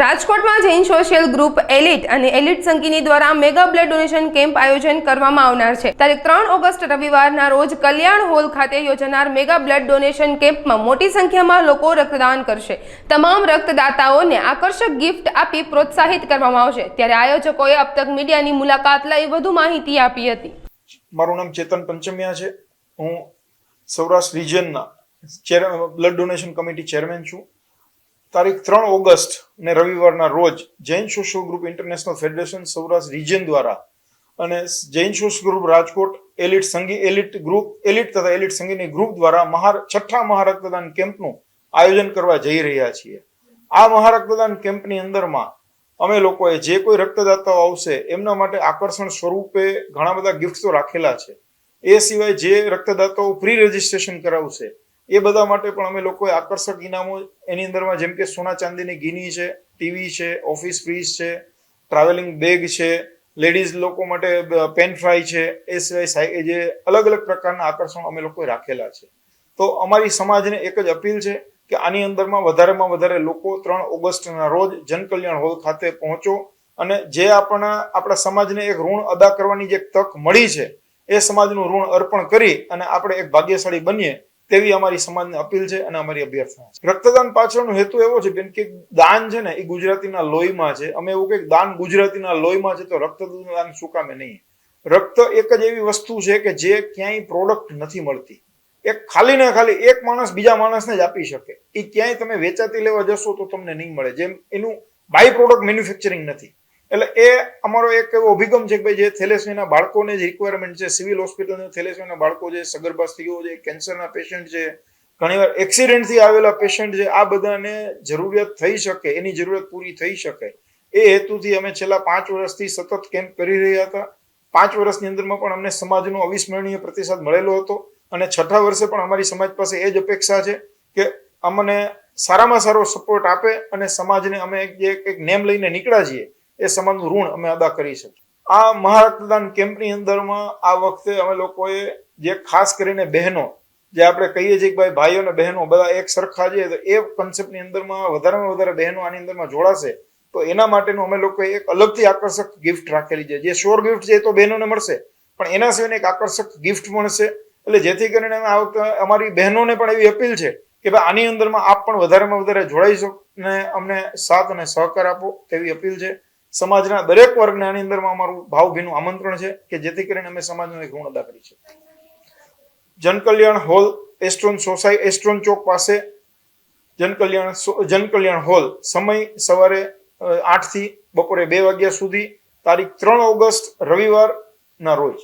રાજકોટમાં Jain social group elite અને elite Sangini દ્વારા મેગા બ્લડ ડોનેશન કેમ્પ આયોજન કરવામાં આવનાર છે. તારીખ ત્રણ ઓગસ્ટ રવિવારના રોજ કલ્યાણ હોલ ખાતે યોજાનાર મેગા બ્લડ ડોનેશન કેમ્પમાં મોટી સંખ્યામાં લોકો રક્તદાન કરશે. તમામ રક્તદાતાઓને આકર્ષક ગિફ્ટ આપી પ્રોત્સાહિત કરવામાં આવશે. ત્યારે આયોજકોએ અબ તક મીડિયાની મુલાકાત લઈ વધુ માહિતી આપી હતી. મારું નામ ચેતન પંચમિયા છે. હું સૌરાષ્ટ્ર રિજિયનના બ્લડ ડોનેશન કમિટી ચેરમેન છું. તારીખ ત્રણ ઓગસ્ટ ને રવિવારના રોજ Jain social group international federation Saurashtra region દ્વારા અને Jain social group Rajkot elite Sangi elite group, elite તથા એલિટ સંગીની ગ્રુપ દ્વારા મહાર, છઠ્ઠા મહારક્તદાન કેમ્પનું આયોજન કરવા જઈ રહ્યા છીએ. આ મહારક્તદાન કેમ્પની અંદરમાં અમે લોકોએ જે કોઈ રક્તદાતાઓ આવશે એમના માટે આકર્ષણ સ્વરૂપે ઘણા બધા ગિફ્ટો રાખેલા છે. એ સિવાય જે રક્તદાતાઓ પ્રી રજિસ્ટ્રેશન કરાવશે એ બધા માટે પણ અમે લોકોએ આકર્ષક ઇનામો એની અંદરમાં જેમ કે સોના ચાંદીની ગીની છે, ટીવી છે, ઓફિસ ફ્રીજ છે, ટ્રાવેલિંગ બેગ છે, લેડીઝ લોકો માટે પેન ફ્રાય છે, એ સિવાય જે અલગ અલગ પ્રકારના આકર્ષણો અમે લોકોએ રાખેલા છે. તો અમારી સમાજને એક જ અપીલ છે કે આની અંદરમાં વધારેમાં વધારે લોકો ત્રણ ઓગસ્ટના રોજ જનકલ્યાણ હોલ ખાતે પહોંચો અને જે આપણા આપણા સમાજને એક ઋણ અદા કરવાની જે તક મળી છે, એ સમાજનું ઋણ અર્પણ કરી અને આપણે એક ભાગ્યશાળી બનીએ તેવી અમારી સમાજને અપીલ છે અને અમારી અભ્યર્થના છે. રક્તદાન પાછળનો હેતુ એવો છે બેન કે દાન છે ને એ ગુજરાતીના લોહીમાં છે. અમે એવું કહીએ દાન ગુજરાતીના લોહીમાં છે તો રક્તદાન કામે નહીં. રક્ત એક જ એવી વસ્તુ છે કે જે ક્યાંય પ્રોડક્ટ નથી મળતી. એક ખાલી ને ખાલી એક માણસ બીજા માણસને જ આપી શકે. એ ક્યાંય તમે વેચાતી લેવા જશો તો તમને નહીં મળે. જેમ એનું બાય પ્રોડક્ટ મેન્યુફેક્ચરિંગ નથી. એટલે એ અમારો એક એવો અભિગમ છે કે ભાઈ જે થેલેસમીના બાળકોને જ રિક્વાયરમેન્ટ છે સિવિલ હોસ્પિટલના થેલેસમીના બાળકો છે સગર્ભા સ્ત્રીઓ છે કેન્સરના પેશન્ટ છે, ઘણીવાર એક્સિડન્ટથી આવેલા પેશન્ટ છે, આ બધાને જરૂરિયાત થઈ શકે, એની જરૂરિયાત પૂરી થઈ શકે. એ હેતુથી અમે છેલ્લા પાંચ વર્ષથી સતત કેમ્પ કરી રહ્યા હતા. પાંચ વર્ષની અંદરમાં પણ અમને સમાજનો અવિસ્મરણીય પ્રતિસાદ મળેલો હતો અને છઠ્ઠા વર્ષે પણ અમારી સમાજ પાસે એ જ અપેક્ષા છે કે અમને સારામાં સારો સપોર્ટ આપે અને સમાજને અમે એક નેમ લઈને નીકળ્યા છીએ. એ સમાજનું ઋણ અમે અદા કરી શકીએ. આ મહારક્તદાન કેમ્પની અંદરમાં આ વખતે અમે લોકોએ જે ખાસ કરીને બહેનો, જે આપણે કહીએ છીએ કે ભાઈ ભાઈઓ અને બહેનો બધા એક સરખા છે, તો એ કન્સેપ્ટની અંદરમાં વધારેમાં વધારે બહેનો આની અંદરમાં જોડાશે, તો એના માટેનું અમે લોકોએ એક અલગથી આકર્ષક ગિફ્ટ રાખેલી છે. જે શ્યોર ગિફ્ટ છે એ તો બહેનોને મળશે, પણ એના સિવાય એક આકર્ષક ગિફ્ટ મળશે, એટલે જેથી કરીને અમે આ વખતે અમારી બહેનોને પણ એવી અપીલ છે કે ભાઈ આની અંદરમાં આપ પણ વધારેમાં વધારે જોડાઈ શકો ને અમને સાથ અને સહકાર આપો તેવી અપીલ છે. સમાજના દરેક વર્ગને આની અંદરમાં અમારું ભાવભીનું આમંત્રણ છે કે જેથી કરીને અમે સમાજનો એક ઋણ અદા કરી શકીએ. Jankalyan hall Astron society Astron ચોક પાસે જનકલ્યાણ જનકલ્યાણ હોલ સમય સવારે આઠથી બપોરે બે વાગ્યા સુધી તારીખ ત્રણ ઓગસ્ટ રવિવારના રોજ.